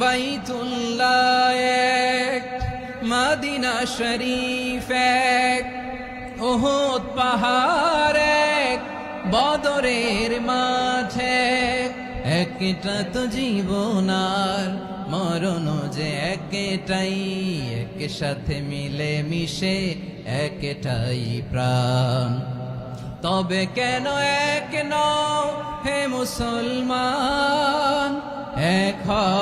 বাইতুল্লাহ এক, মাদিনা শরীফ এক ওহদ পাহাড় এক, বদরের মাঠে একটা তো জীবনার মরণ যে একটাই এক সাথে মিলে মিশে একটাই প্রাণ। তবে কেন এক নও হে মুসলমান, এক হও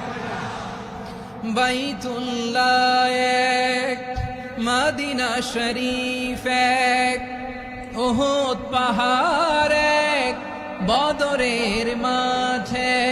বাইতুল্লাহ এক মাদিনা শরীফ এক ওহদ পাহাড় এক বদরের মাঠে